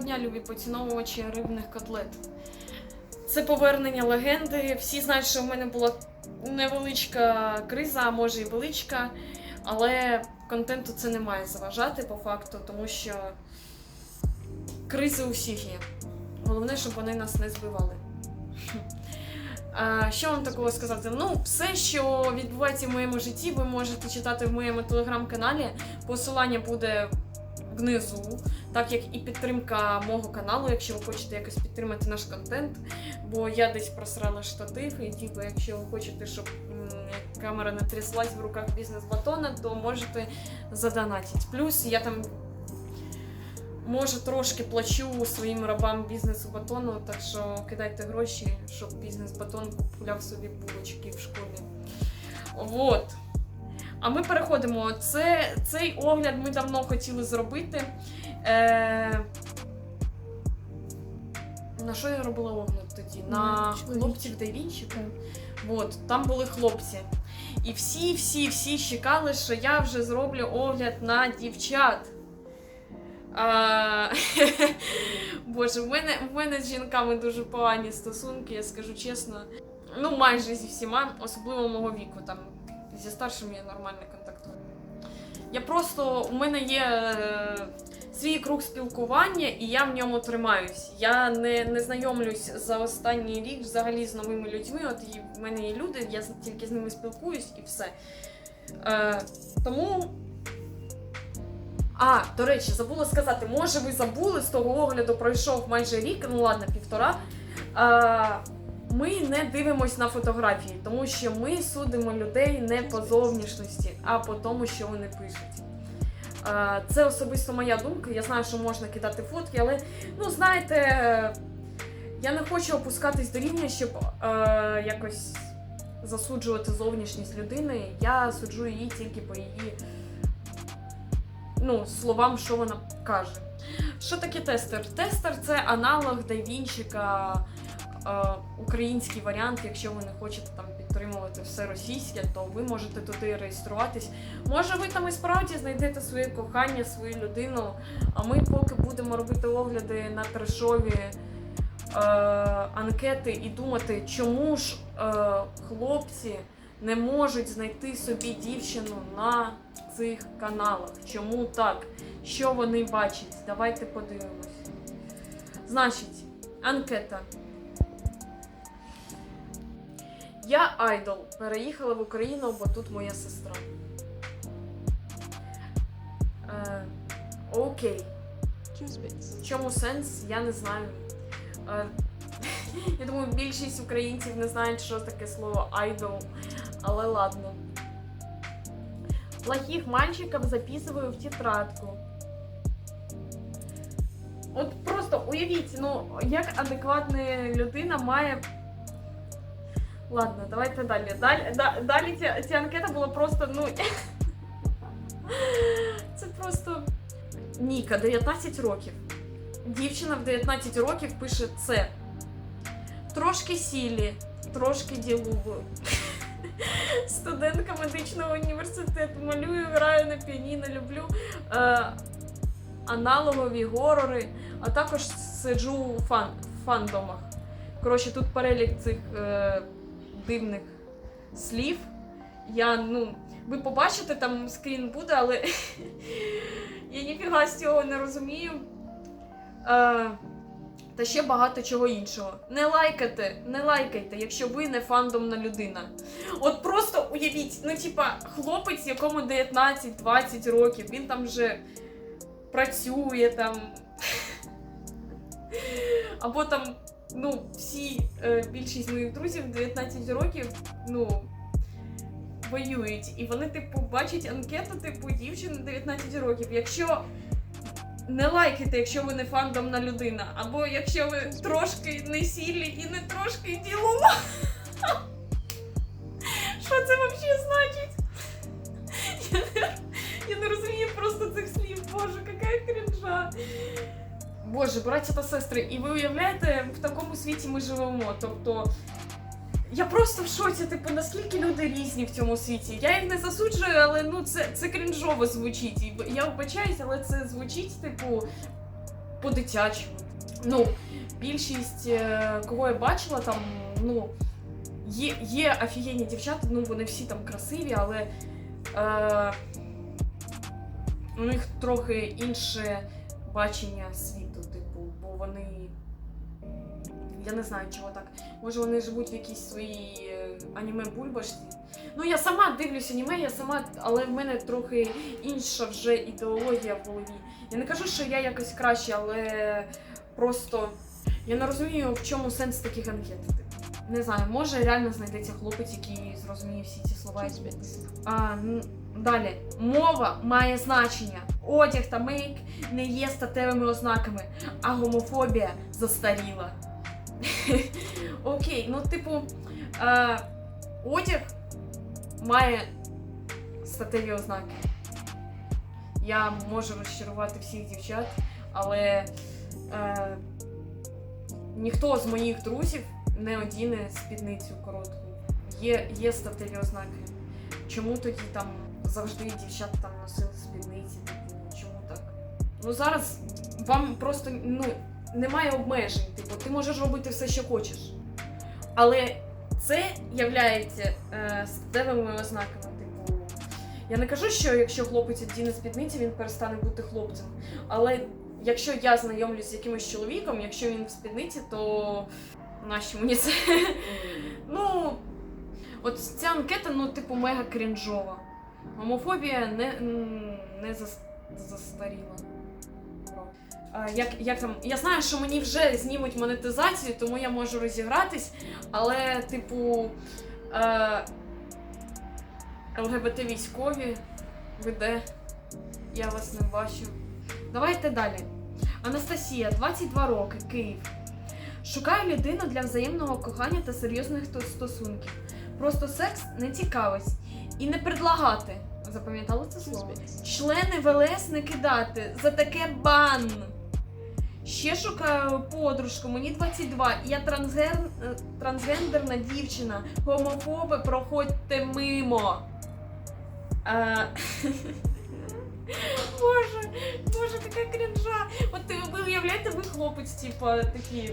дня, любі поціновувачі рибних котлет. Це повернення легенди. Всі знають, що в мене була невеличка криза, а може і величка, але контенту це не має заважати по факту, тому що кризи у всіх є. Головне, щоб вони нас не збивали. А, що вам такого сказати? Ну, все, що відбувається в моєму житті, ви можете читати в моєму телеграм-каналі. Посилання буде внизу, так як і підтримка мого каналу, якщо ви хочете якось підтримати наш контент. Бо я десь просрала штатив, і типу, якщо ви хочете, щоб камера не тряслась в руках бізнес-батона, то можете задонатити. Плюс я там може трошки плачу своїм рабам бізнесу батону, так що кидайте гроші, щоб бізнес-батон купляв собі булочки в школі. Вот. А ми переходимо. Це, цей огляд ми давно хотіли зробити. Е... На що я робила огляд тоді? На хлопців Дейвінчика. От, там були хлопці. І всі, всі, всі чекали, що я вже зроблю огляд на дівчат. А... Боже, в мене, в мене з жінками дуже погані стосунки, я скажу чесно. Ну, майже зі всіма, особливо мого віку. Там зі старшими я нормально контактую. Я просто у мене є е, свій круг спілкування, і я в ньому тримаюсь. Я не, не знайомлюсь за останній рік взагалі з новими людьми. От і в мене є люди, я тільки з ними спілкуюсь і все. Е, тому. А, до речі, забула сказати, може ви забули, з того огляду пройшов майже рік, ну ладно, півтора. Е, ми не дивимось на фотографії, тому що ми судимо людей не по зовнішності, а по тому, що вони пишуть. Це особисто моя думка. Я знаю, що можна кидати фотки, але ну знаєте, я не хочу опускатись до рівня, щоб е, якось засуджувати зовнішність людини. Я суджу її тільки по її ну, словам, що вона каже. Що таке тестер? Тестер це аналог Дайвінчика, е, український варіант. Якщо ви не хочете там підтримувати все російське, то ви можете туди реєструватись. Може, ви там і справді знайдете своє кохання, свою людину. А ми поки будемо робити огляди на трешові е, анкети і думати, чому ж е, хлопці не можуть знайти собі дівчину на цих каналах. Чому так? Що вони бачать? Давайте подивимось. Значить, анкета. Я айдол. Переїхала в Україну, бо тут моя сестра. Е, окей. В чому сенс? Я не знаю. Е, я думаю, більшість українців не знають, що таке слово айдол, але ладно. Плохих мальчиков записываю в тетрадку. От просто уявіть, ну як адекватна людина має. Ладно, давайте далі. Далі, да- далі ця, ця анкета була просто, ну. Це просто. Ніка, 19 років. Дівчина в 19 років пише це. Трошки сілі, трошки ділову. Студентка медичного університету. Малюю, граю на піаніно, люблю е, аналогові горори, а також сиджу у фан, фандомах. Коротше, тут перелік цих е, дивних слів. Я, ну, ви побачите, там скрін буде, але я ніфіга з цього не розумію. Е, та ще багато чого іншого. Не лайкайте, не лайкайте, якщо ви не фандомна людина. От просто уявіть, ну типа, хлопець, якому 19-20 років, він там вже працює там. Або там, ну, всі, е, більшість моїх друзів 19 років, ну. Воюють, і вони, типу, бачать анкету, типу, дівчини 19 років. Якщо не лайкайте, якщо ви не фандомна людина, або якщо ви трошки не сілі і не трошки ділова. Що це взагалі значить? Боже, браття та сестри, і ви уявляєте, в такому світі ми живемо. Тобто. Я просто в шоці, типу, наскільки люди різні в цьому світі. Я їх не засуджую, але ну це, це крінжово звучить. Я вибачаюсь, але це звучить, типу. по-дитячому. Ну, більшість, е, кого я бачила, там, ну, є, є офігенні дівчата, ну вони всі там красиві, але е, у них трохи інше бачення світу, вони. Я не знаю, чого так. Може, вони живуть в якійсь своїй е, аніме-бульбашці. Ну, я сама дивлюсь аніме, я сама, але в мене трохи інша вже ідеологія в голові. Я не кажу, що я якось краще, але просто я не розумію, в чому сенс таких анкет. Не знаю, може реально знайдеться хлопець, який зрозуміє всі ці слова. А, далі. Мова має значення. Одяг та мейк не є статевими ознаками, а гомофобія застаріла. Окей, ну типу, е, одяг має статеві ознаки. Я можу розчарувати всіх дівчат, але е, ніхто з моїх друзів не одіне спідницю коротку. Є, є статеві ознаки. Чому тоді там завжди дівчата там носили спідниці? Типу, чому так? Ну зараз вам просто ну, немає обмежень. Типу, ти можеш робити все, що хочеш. Але це являється е, статевими ознаками. Типу, я не кажу, що якщо хлопець одіне спідниці, він перестане бути хлопцем. Але якщо я знайомлюсь з якимось чоловіком, якщо він в спідниці, то нащо мені це? ну, от ця анкета, ну, типу, мега крінжова. Гомофобія не, не зас- застаріла. Як, як там, я знаю, що мені вже знімуть монетизацію, тому я можу розігратись, але, типу, е, ЛГБТ військові, ви де? Я вас не бачу. Давайте далі. Анастасія, 22 роки, Київ. Шукаю людину для взаємного кохання та серйозних стосунків. Просто секс не цікавить. І не предлагати. Запам'ятали це слово? Члени в ЛС не кидати. За таке бан. Ще шукаю подружку, мені 22, я трансгер... е, трансгендерна дівчина. Гомофоби, проходьте мимо. А... Боже, боже, така крінжа. От ти ви уявляєте, ви хлопець, типа, такі.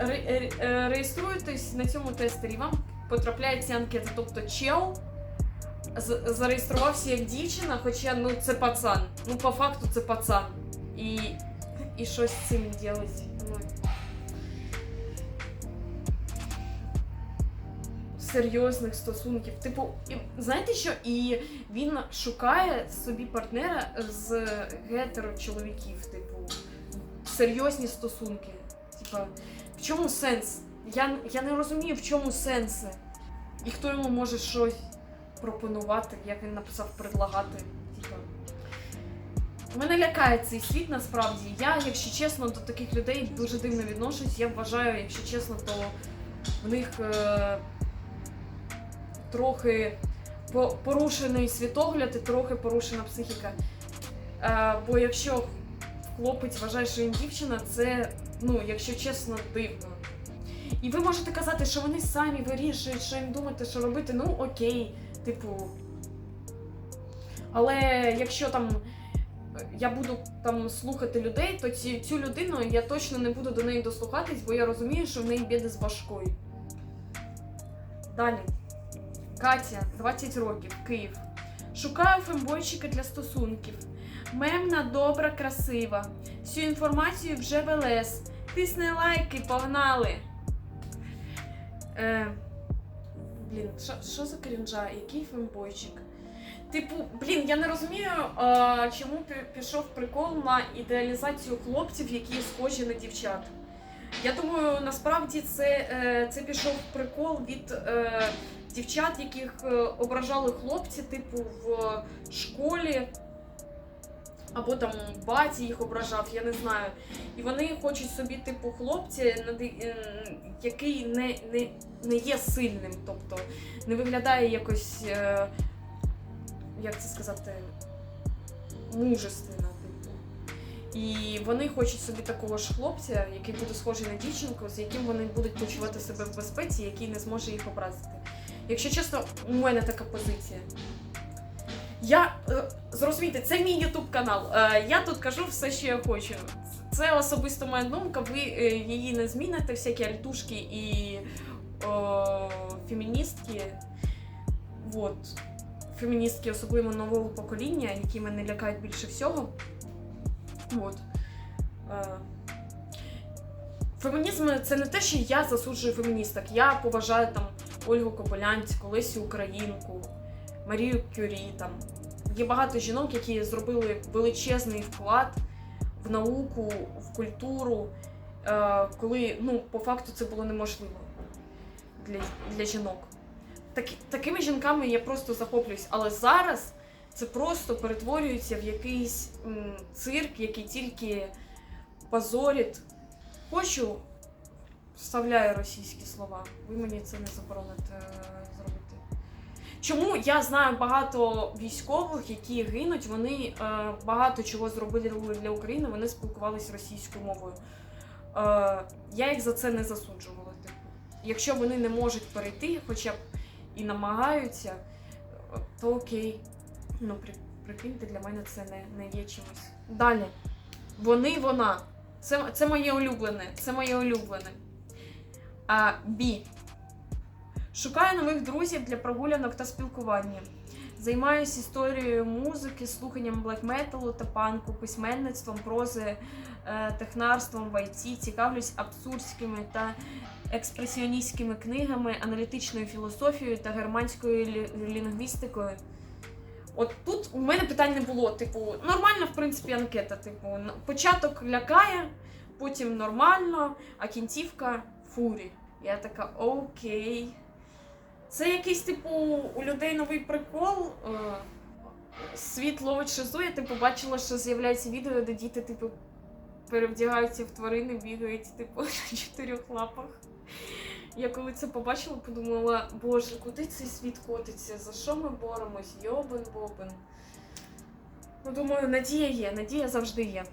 е, Реєструєтесь на цьому тестері, вам потрапляє ця анкета. Тобто чел зареєструвався як дівчина, хоча ну це пацан. Ну, по факту це пацан. І, і щось з цим робити. Ну, серйозних стосунків. Типу, і, знаєте що? І він шукає собі партнера з гетеро-чоловіків, типу, серйозні стосунки. Типа, в чому сенс? Я, я не розумію, в чому сенси. І хто йому може щось пропонувати, як він написав, предлагати. Мене лякає цей світ насправді. Я, якщо чесно, до таких людей дуже дивно відношусь. Я вважаю, якщо чесно, то в них е, трохи по- порушений світогляд і трохи порушена психіка. Е, бо якщо хлопець вважає, що він дівчина, це, ну, якщо чесно, дивно. І ви можете казати, що вони самі вирішують, що їм думати, що робити, ну окей, типу. Але якщо там е, я буду там слухати людей, то ці, цю людину я точно не буду до неї дослухатись, бо я розумію, що в неї біди з башкою. Далі. Катя, 20 років, Київ. Шукаю фембойчика для стосунків. Мемна, добра, красива. Всю інформацію вже в ЛС. Тисни лайки, погнали. Е, блін, що, за крінжа? Який фембойчик? Типу, блін, я не розумію, а, чому пішов прикол на ідеалізацію хлопців, які схожі на дівчат. Я думаю, насправді це, е, це пішов прикол від е, дівчат, яких е, ображали хлопці, типу, в школі. Або там баті їх ображав, я не знаю. І вони хочуть собі, типу, хлопця, який не, не, не є сильним, тобто не виглядає якось, е, як це сказати, мужественно, типу. І вони хочуть собі такого ж хлопця, який буде схожий на дівчинку, з яким вони будуть почувати себе в безпеці, який не зможе їх образити. Якщо чесно, у мене така позиція. Я е, зрозумійте, це мій ютуб канал. Е, я тут кажу все, що я хочу. це особисто моя думка. Ви е, її не зміните, всякі альтушки і о, феміністки. Вот. Феміністки, особливо нового покоління, які мене лякають більше всього. Вот. Е, Фемінізм це не те, що я засуджую феміністок. Я поважаю там Ольгу Кобилянську, Лесю Українку, Марію Кюрі. Там. Є багато жінок, які зробили величезний вклад в науку, в культуру, е, коли ну, по факту це було неможливо для, для жінок. Так, такими жінками я просто захоплююсь. Але зараз це просто перетворюється в якийсь цирк, який тільки позорить. Хочу, вставляю російські слова. Ви мені це не забороните е, зробити. Чому я знаю багато військових, які гинуть, вони е, багато чого зробили для України, вони спілкувалися російською мовою. Е, я їх за це не засуджувала. Типу. Якщо вони не можуть перейти, хоча б і намагаються, то окей. Ну, при, прикиньте, для мене це не, не є чимось. Далі. Вони, вона. Це, це моє улюблене. Це моє улюблене. А, Бі. Шукаю нових друзів для прогулянок та спілкування. Займаюся історією музики, слуханням блек-металу та панку, письменництвом, прози, е, технарством в IT, цікавлюсь абсурдськими та експресіоністськими книгами, аналітичною філософією та германською лінгвістикою. От тут у мене питань не було. Типу, нормальна, в принципі, анкета. Типу, початок лякає, потім нормально, а кінцівка фурі. Я така, окей. Це якийсь, типу, у людей новий прикол. е, Світ ловить шизу, я типу бачила, що з'являється відео, де діти, типу, перевдягаються в тварини, бігають, типу, на чотирьох лапах. Я коли це побачила, подумала, боже, куди цей світ котиться? За що ми боремось? Йобен бобен. Ну, думаю, надія є, надія завжди є.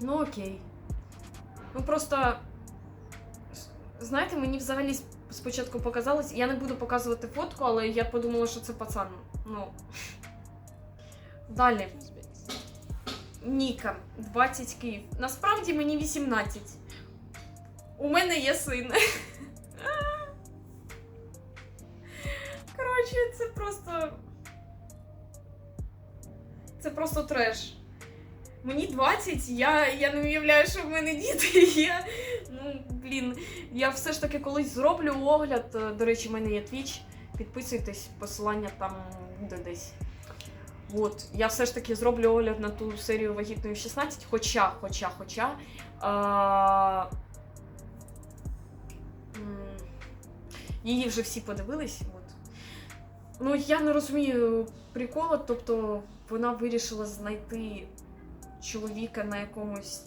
Ну окей. Ну просто. Знаєте, мені взагалі спочатку показалось, я не буду показувати фотку, але я подумала, що це пацан. Ну. Далі. Ніка, 20 Київ. Насправді мені 18. У мене є син. Коротше, це просто. Це просто треш. Мені 20, я, я не уявляю, що в мене діти є. Ну, блін, я все ж таки колись зроблю огляд. Е, До речі, в мене є Twitch. Підписуйтесь, посилання там буде десь. От, я все ж таки зроблю огляд на ту серію вагітної в 16, хоча, хоча, хоча. А... Її вже всі подивились. От. Ну, я не розумію приколу, тобто вона вирішила знайти чоловіка на якомусь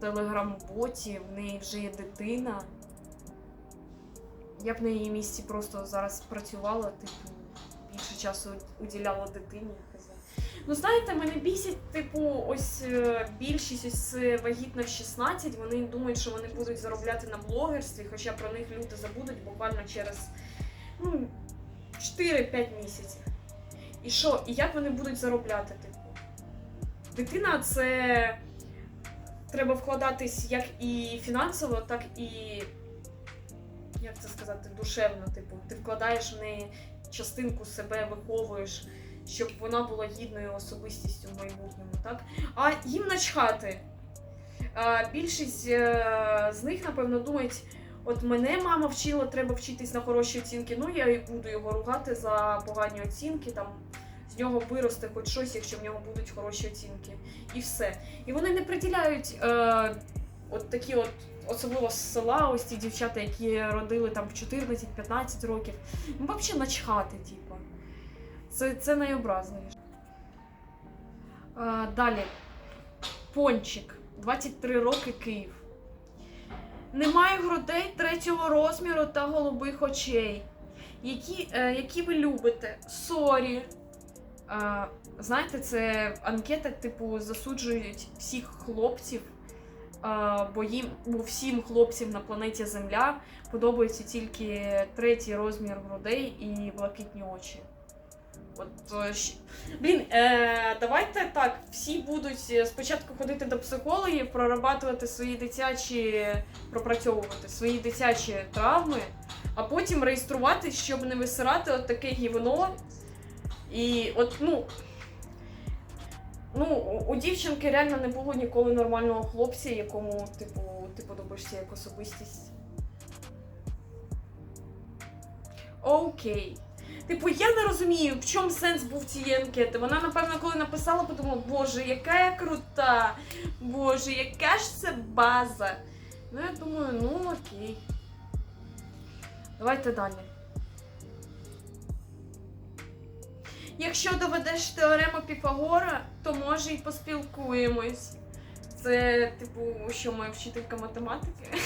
телеграм-боті, в неї вже є дитина. Я б на її місці просто зараз працювала, типу, більше часу уділяла дитині. Ну, знаєте, мене бісять, типу, ось е, більшість ось вагітних 16, вони думають, що вони будуть заробляти на блогерстві, хоча про них люди забудуть буквально через ну, 4-5 місяців. І що? І як вони будуть заробляти, типу? Дитина це треба вкладатись як і фінансово, так і. Як це сказати, душевно. Типу, ти вкладаєш в неї частинку себе, виховуєш, щоб вона була гідною особистістю в майбутньому, так? А їм начхати. Більшість е, з них, напевно, думають, от мене мама вчила, треба вчитись на хороші оцінки. Ну я і буду його ругати за погані оцінки. Там з нього виросте хоч щось, якщо в нього будуть хороші оцінки. І все. І вони не приділяють е, от такі от. Особливо з села, ось ці дівчата, які родили там в 14-15 років. Ну, взагалі начхати, типу. Це, це найобразливіше. А, далі. Пончик. 23 роки Київ. Немає грудей третього розміру та голубих очей. Які, е, які ви любите? Сорі. Знаєте, це анкета, типу, засуджують всіх хлопців. Бо їм бо всім хлопцям на планеті Земля подобається тільки третій розмір грудей і блакитні очі. От, е, Блін, е, давайте так, всі будуть е, спочатку ходити до психологів, прорабатувати свої дитячі, пропрацьовувати свої дитячі травми, а потім реєструвати, щоб не висирати от таке гівно. І от, ну. Ну, у- дівчинки реально не було ніколи нормального хлопця, якому, типу, ти подобаєшся як особистість. Окей. Типу, я не розумію, в чому сенс був цієї анкети. Вона, напевно, коли написала, подумала, боже, яка я крута! Боже, яка ж це база. Ну, я думаю, ну окей. Давайте далі. Якщо доведеш теорему Піфагора, то може і поспілкуємось. Це, типу, що моя вчителька математики.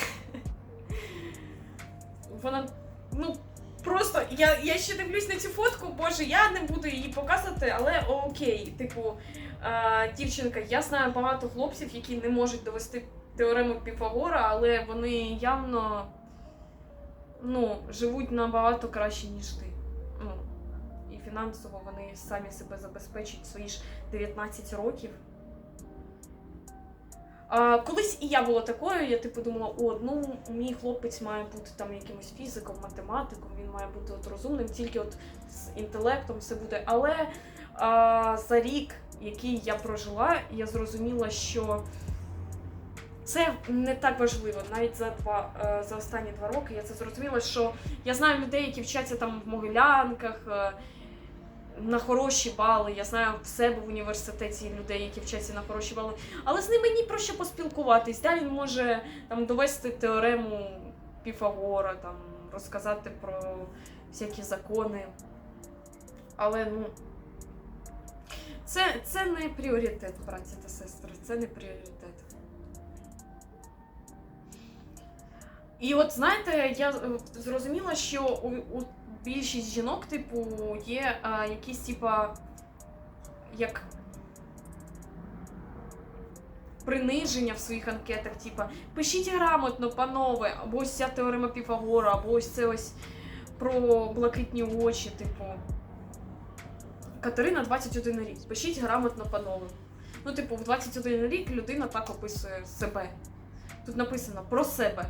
Вона, ну, просто я, я ще дивлюсь на цю фотку, боже, я не буду її показувати, але окей. Типу, е, дівчинка, я знаю багато хлопців, які не можуть довести теорему Піфагора, але вони явно ну, живуть набагато краще, ніж ти. Фінансово вони самі себе забезпечать свої ж 19 років. А, колись і я була такою, я типу думала, о, ну мій хлопець має бути там якимось фізиком, математиком, він має бути от розумним, тільки от з інтелектом все буде. Але а, за рік, який я прожила, я зрозуміла, що це не так важливо. Навіть за два е, за останні два роки я це зрозуміла, що я знаю людей, які вчаться там в Могилянках. На хороші бали, я знаю в себе в університеті людей, які вчаться на хороші бали, але з ними ні про що поспілкуватись. Да, він може там довести теорему Піфагора, там розказати про всякі закони. Але ну це, це не пріоритет, браті та сестри, це не пріоритет. І от знаєте, я е, зрозуміла, що у, у більшість жінок, типу, є а, якісь, типа, як приниження в своїх анкетах, типа, пишіть грамотно, панове, або ось ця теорема Піфагора, або ось це ось про блакитні очі, типу. Катерина 21 рік. Пишіть грамотно, панове. Ну, типу, в 21 рік людина так описує себе. Тут написано про себе.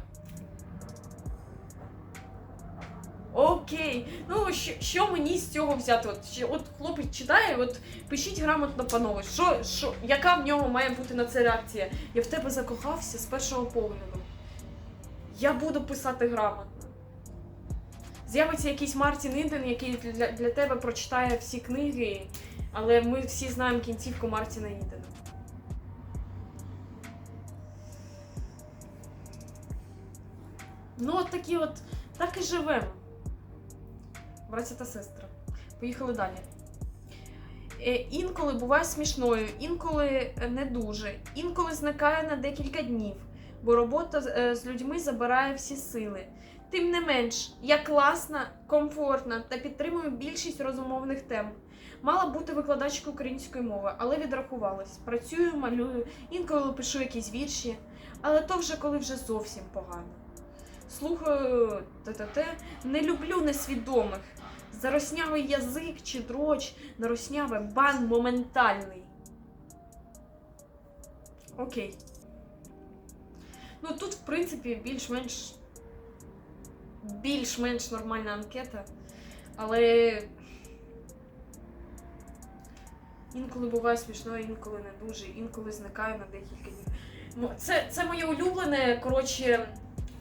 Окей. Ну, що, що мені з цього взяти? От, от хлопець читає, от пишіть грамотно, панове. Що, що, яка в нього має бути на це реакція? Я в тебе закохався з першого погляду. Я буду писати грамотно. З'явиться якийсь Мартін Іден, який для, для тебе прочитає всі книги, але ми всі знаємо кінцівку Мартіна Ідена. Ну, от такі от, так і живемо. Братя та сестри. Поїхали далі. Е, інколи буває смішною, інколи е, не дуже, інколи зникає на декілька днів, бо робота е, з людьми забирає всі сили. Тим не менш, я класна, комфортна та підтримую більшість розумовних тем. Мала бути викладачкою української мови, але відрахувалась. Працюю, малюю, інколи пишу якісь вірші, але то вже коли вже зовсім погано. Слухаю ТТТ, не люблю несвідомих. Зароснявий язик чи дроч, наросняве бан моментальний. Окей. Ну тут, в принципі, більш-менш. Більш-менш нормальна анкета. Але. Інколи буває смішно, інколи не дуже, інколи зникає на декілька днів. Ну, Це, це моє улюблене. Коротше,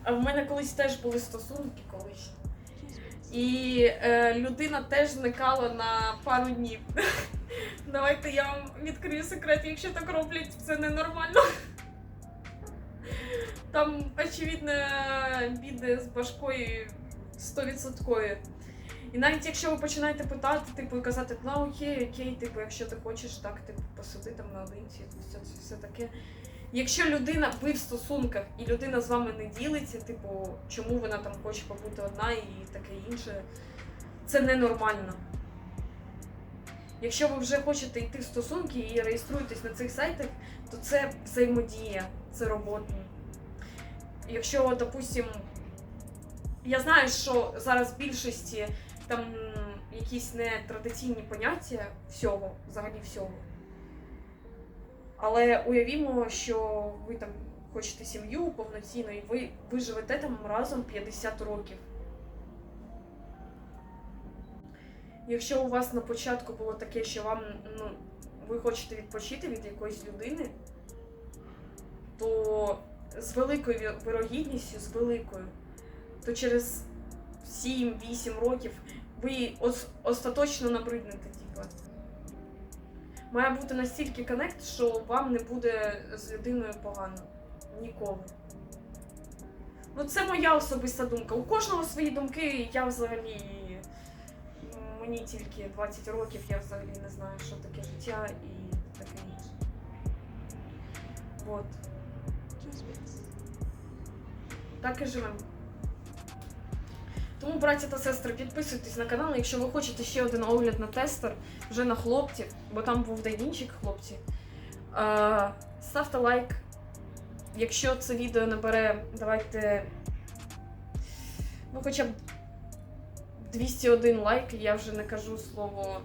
а в мене колись теж були стосунки колись. І е, людина теж зникала на пару днів. Давайте я вам відкрию секрет, якщо так роблять, це ненормально. Там, очевидно, біди з башкою 100%. І навіть якщо ви починаєте питати, типу, і казати, ну окей, окей, типу, якщо ти хочеш так, типу, посиди там наодинці, все, все, таке. Якщо людина, ви в стосунках, і людина з вами не ділиться, типу, чому вона там хоче побути одна і таке інше, це ненормально. Якщо ви вже хочете йти в стосунки і реєструєтесь на цих сайтах, то це взаємодія, це робота. Якщо, допустим, я знаю, що зараз в більшості там якісь нетрадиційні поняття всього, взагалі всього. Але уявімо, що ви там хочете сім'ю повноцінну, і ви, ви живете там разом 50 років. Якщо у вас на початку було таке, що вам ну, ви хочете відпочити від якоїсь людини, то з великою вирогідністю, з великою, то через 7-8 років ви ос- остаточно набриднете. Має бути настільки коннект, що вам не буде з людиною погано. Ніколи. Ну, це моя особиста думка. У кожного свої думки, я взагалі. Мені тільки 20 років, я взагалі не знаю, що таке життя і таке інше. От. Так і живемо. Тому, браті та сестри, підписуйтесь на канал, якщо ви хочете ще один огляд на тестер, вже на хлопців, бо там був дайвінчик хлопці. Е, ставте лайк. Якщо це відео набере, давайте. Ну, хоча б 201 лайк, я вже не кажу слово.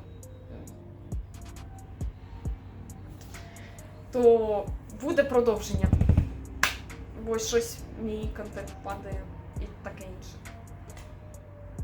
То буде продовження. Бо щось мій контент падає і таке інше.